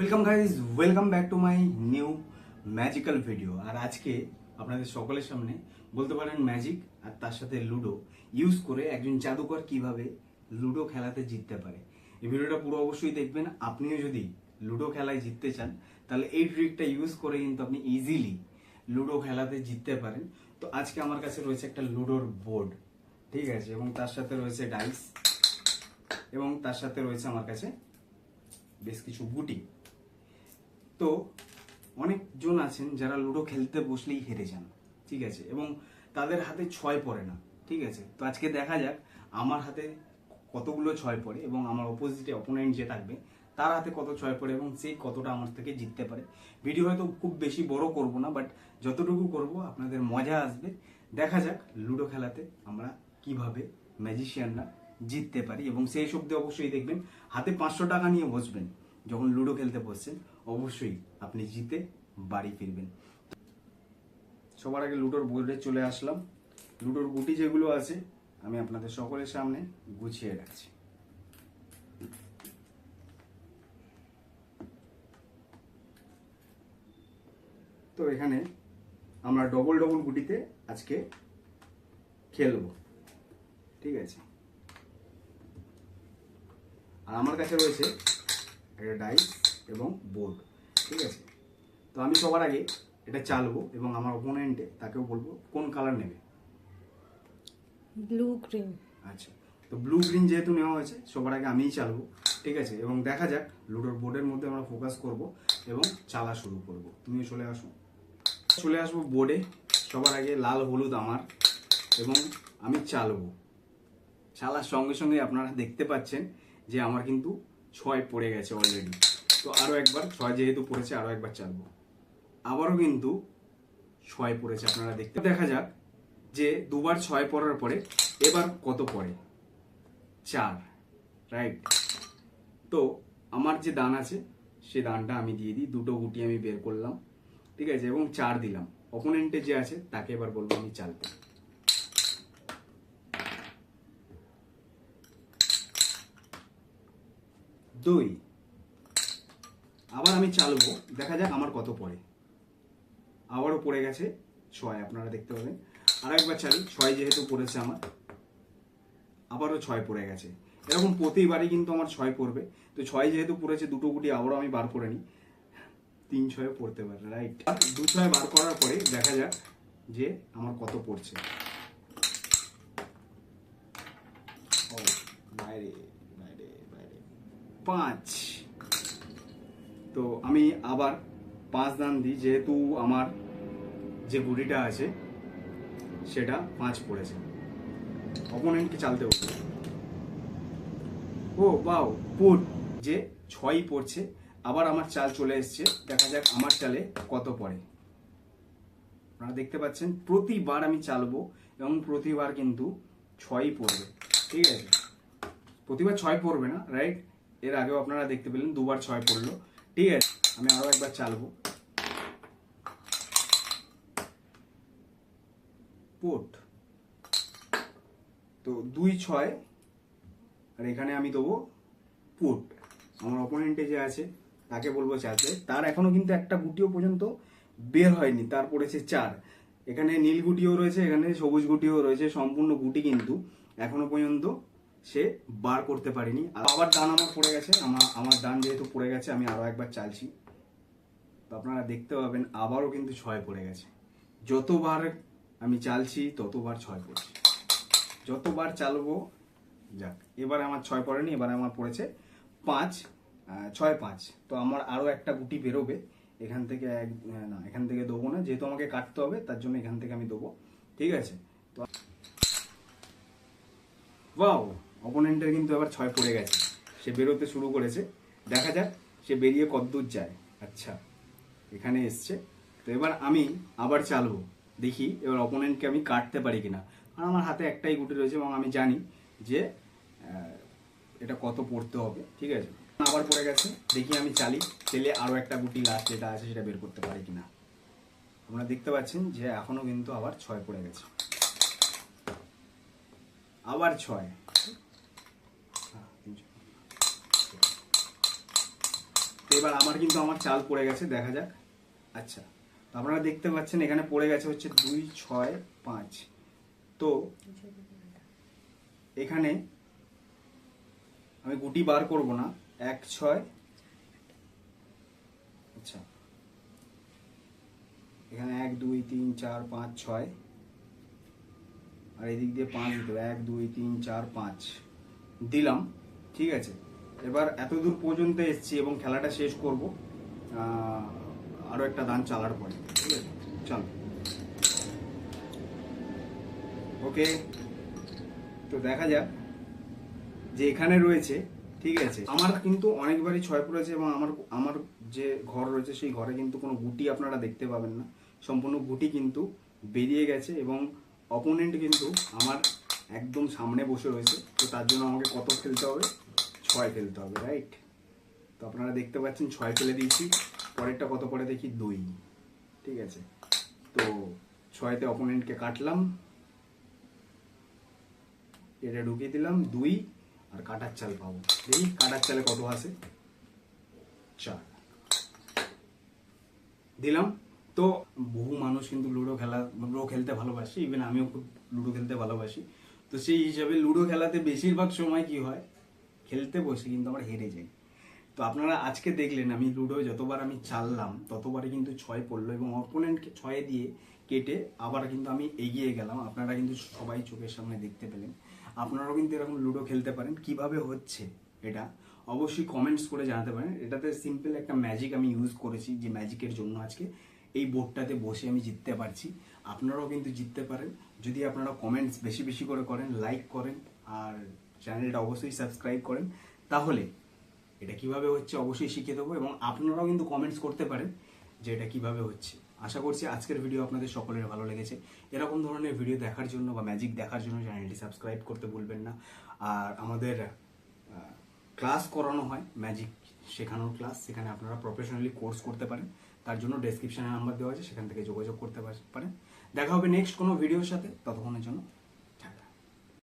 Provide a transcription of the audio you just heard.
Welcome guys welcome back to my new magical video আর আজকে আপনাদের সকলের সামনে বলতে পারেন ম্যাজিক আর তার সাথে লুডো ইউজ করে একজন জাদুকর কীভাবে লুডো খেলাতে জিততে পারে। এই ভিডিওটা পুরো অবশ্যই দেখবেন। আপনিও যদি লুডো খেলায় জিততে চান, তাহলে এই ট্রিকটা ইউজ করে কিন্তু আপনি ইজিলি লুডো খেলাতে জিততে পারেন। তো আজকে আমার কাছে রয়েছে একটা লুডোর বোর্ড ঠিক আছে? এবং তার সাথে রয়েছে ডাইস এবং তার সাথে রয়েছে আমার কাছে বেশ কিছু গুটি তো অনেকজন আছেন যারা লুডো খেলতে বসলেই হেরে যান, ঠিক আছে? এবং তাদের হাতে ছয় পড়ে না, ঠিক আছে? তো আজকে দেখা যাক আমার হাতে কতগুলো ছয় পড়ে এবং আমার অপোজিটে অপোনেন্ট যে থাকবে, তার হাতে কত ছয় পড়ে এবং সে কতটা আমার থেকে জিততে পারে। ভিডিও হয়তো খুব বেশি বড় করব না বাট যতটুকু করব, আপনাদের মজা আসবে। দেখা যাক লুডো খেলাতে আমরা কীভাবে ম্যাজিশিয়ানরা জিততে পারি এবং সেই শব্দে অবশ্যই দেখবেন, হাতে পাঁচশো টাকা নিয়ে বসবেন যখন লুডো খেলতে বসছেন। অবশ্যই আপনি জিতে বাড়ি ফিরবেন। সবার আগে লুডোর বোর্ডে চলে আসলাম। লুডোর গুটি যেগুলো আছে, আমি আপনাদের সকলের সামনে গুছিয়ে রাখছি। তো এখানে আমরা ডবল ডবল গুটিতে আজকে খেলব। ঠিক আছে? আর আমার কাছে রয়েছে একটা ডাইস এবং বোর্ড ঠিক আছে? তো আমি সবার আগে এটা চালবো এবং আমার ওপোনেন্টে তাকেও বলব কোন কালার নেবে? ব্লু ক্রিম আচ্ছা তো ব্লু গ্রিন যেহেতু নেওয়া হয়েছে সবার আগে আমিই চালবো ঠিক আছে? এবং দেখা যাক লুডোর বোর্ডের মধ্যে আমরা ফোকাস করব এবং চালা শুরু করব। তুমিও চলে আসো। চলে আসব বোর্ডে সবার আগে লাল হলুদ আমার এবং আমি চালবো। চালার সঙ্গে সঙ্গে আপনারা দেখতে পাচ্ছেন যে আমার কিন্তু ছয় পড়ে গেছে অলরেডি তো আরও একবার, ছয় যেহেতু পড়েছে আরও একবার চালবো। আবারও কিন্তু ছয় পড়েছে, আপনারা দেখতে দেখা যাক যে দুবার ছয় পড়ার পরে এবার কত পড়ে? চার রাইট তো আমার যে দান আছে, সে দানটা আমি দিয়ে দিই। দুটো গুটি আমি বের করলাম, ঠিক আছে? এবং চার দিলাম। অপোনেন্টে যে আছে, তাকে এবার বলব আমি চালতে দুই আবার আমি চালবো। দেখা যাক আমার কত পড়ে। আবারও পড়ে গেছে ছয় আপনারা দেখতে পাবেন। আর একবার চালি ছয় যেহেতু পড়েছে আমার। আবারও ছয় পড়ে গেছে। এরকম প্রতিবারই কিন্তু আমার ছয় পড়বে। তো ছয় যেহেতু পড়েছে দুটো গুটি আবারও আমি বার করে নিই। তিন ছয় পড়তে পারে রাইট। দু ছয় বার করার পরে দেখা যাক যে আমার কত পড়ছে। ও, বাইরে বাইরে বাইরে। পাঁচ। তো আমি আবার পাঁচ দান দিই, যেহেতু আমার যে গুড়িটা আছে, সেটা পাঁচ পড়েছে। অপোনেন্টকে চালতে হতো ও বাও পুট যে ছয়ই পড়ছে, আবার আমার চাল চলে এসছে। দেখা যাক আমার চালে কত পড়ে। আপনারা দেখতে পাচ্ছেন, প্রতিবার আমি চালবো এবং প্রতিবার কিন্তু ছয়ই পড়বে। ঠিক আছে? প্রতিবার ছয় পড়বে না রাইট এর আগেও আপনারা দেখতে পেলেন, দুবার ছয় পড়ল। ঠিক আছে, আমি আরও একবার চালবো। পোট। তো দুই ছয়, আর এখানে আমি দেবো পুট। আমার অপোনেন্টে যে আছে, তাকে বলব চারতে তার এখনও কিন্তু একটা গুটিও পর্যন্ত বের হয়নি, তার পড়েছে চার। এখানে নীল গুটিও রয়েছে, এখানে সবুজ গুটিও রয়েছে, সম্পূর্ণ গুটি কিন্তু এখনও পর্যন্ত সে বার করতে পারেনি। আবার দান আমার পড়ে গেছে, আমার আমার দান যেহেতু পড়ে গেছে, আমি আরও একবার চালছি। তো আপনারা দেখতে পাবেন, আবারও কিন্তু ছয় পড়ে গেছে। যতবার আমি চালছি, ততবার ছয় পড়ছে। যতবার চালবো, যাক, এবার আমার ছয় পড়েনি, এবার আমার পড়েছে পাঁচ ছয় পাঁচ। তো আমার আরও একটা গুটি বেরোবে, এখান থেকে এক, না, এখান থেকে দেবো না, যেহেতু আমাকে কাটতে হবে, তার জন্য এখান থেকে আমি দেবো। ঠিক আছে? তো ওয়াও! অপোনেন্টের কিন্তু আবার ছয় পড়ে গেছে। সে বেরোতে শুরু করেছে। দেখা যাক সে বেরিয়ে কতদূর যায়। আচ্ছা এখানে এসছে। তো এবার আমি আবার চালবো। দেখি এবার অপোনেন্টকে আমি কাটতে পারি কিনা। আর আমার হাতে একটাই গুটি রয়েছে এবং আমি জানি যে এটা কত পড়তে হবে, ঠিক আছে? আবার পড়ে গেছে। দেখি আমি চালি। চেলে আরও একটা গুটি লাস্ট যেটা আছে সেটা বের করতে পারি কিনা। আপনারা দেখতে পাচ্ছেন যে এখনও কিন্তু আবার ছয় পড়ে গেছে। আবার ছয় হ্যাঁ, তিনশো। তো এবার আমার কিন্তু আমার চাল পড়ে গেছে, দেখা যাক। আচ্ছা আপনারা দেখতে পাচ্ছেন এখানে পড়ে গেছে হচ্ছে দুই, ছয়, পাঁচ। তো এখানে আমি গুটি বার করব না, এক, ছয়। আচ্ছা। এখানে এক, দুই, তিন, চার, পাঁচ, ছয়। আর এদিক দিয়ে পাঁচ দিতে এক, দুই, তিন, চার, পাঁচ। দিলাম, ঠিক আছে। এবার এত দূর পর্যন্ত এসেছি এবং খেলাটা শেষ করব। আহ, আরও একটা দান চালার পরে ঠিক আছে? চল। ওকে তো দেখা যাক যে এখানে রয়েছে ঠিক আছে? আমার কিন্তু অনেকবারই ছয় পড়েছে এবং আমার আমার যে ঘর রয়েছে সেই ঘরে কিন্তু কোনো গুটি আপনারা দেখতে পাবেন না। সম্পূর্ণ গুটি কিন্তু বেরিয়ে গেছে এবং অপোনেন্ট কিন্তু আমার একদম সামনে বসে রয়েছে। তো তার জন্য আমাকে কত খেলতে হবে? ছয় খেলতে হবে রাইট তো আপনারা দেখতে পাচ্ছেন ছয় ফেলে দিয়েছি, পরেরটা কত পরে দেখি দুই, ঠিক আছে? তো ছয়তে অপোনেন্টকে কাটলাম, এটা ঢুকিয়ে দিলাম, দুই, আর কাটার চাল পাবো। দেখি কাটার চালে কত আসে? চার। দিলাম। তো বহু মানুষ কিন্তু লুডো খেলা, লুডো খেলতে ভালোবাসে ইভেন আমিও খুব লুডো খেলতে ভালোবাসি। তো সেই হিসাবে লুডো খেলাতে বেশিরভাগ সময় কি হয়? খেলতে বসে কিন্তু আমরা হেরে যাই তো আপনারা আজকে দেখলেন আমি লুডো যতবার আমি চাললাম ততবারই কিন্তু ছয় পড়ল এবং অপোনেন্টকে ছয় দিয়ে কেটে আবার কিন্তু আমি এগিয়ে গেলাম। আপনারা কিন্তু সবাই চোখের সামনে দেখতে পেলেন। আপনারাও কিন্তু এরকম লুডো খেলতে পারেন। কীভাবে হচ্ছে এটা? অবশ্যই কমেন্টস করে জানাতে পারেন। এটাতে সিম্পল একটা ম্যাজিক আমি ইউজ করেছি যে ম্যাজিকের জন্য আজকে এই বোর্ডটাতে বসে আমি জিততে পারছি। আপনারাও কিন্তু জিততে পারেন। যদি আপনারা কমেন্টস বেশি বেশি করে করেন লাইক করেন, আর চ্যানেলটা অবশ্যই সাবস্ক্রাইব করেন। তাহলে এটা কীভাবে হচ্ছে অবশ্যই শিখিয়ে দেবো এবং আপনারাও কিন্তু কমেন্টস করতে পারেন যে এটা কীভাবে হচ্ছে। আশা করছি আজকের ভিডিও আপনাদের সকলের ভালো লেগেছে। এরকম ধরনের ভিডিও দেখার জন্য বা ম্যাজিক দেখার জন্য চ্যানেলটি সাবস্ক্রাইব করতে ভুলবেন না। আর আমাদের ক্লাস করানো হয় ম্যাজিক শেখানোর ক্লাস সেখানে আপনারা প্রফেশনালি কোর্স করতে পারেন। তার জন্য ডেসক্রিপশনে নাম্বার দেওয়া আছে, সেখান থেকে যোগাযোগ করতে পারেন। দেখা হবে নেক্সট কোনো ভিডিওর সাথে। ততক্ষণের জন্য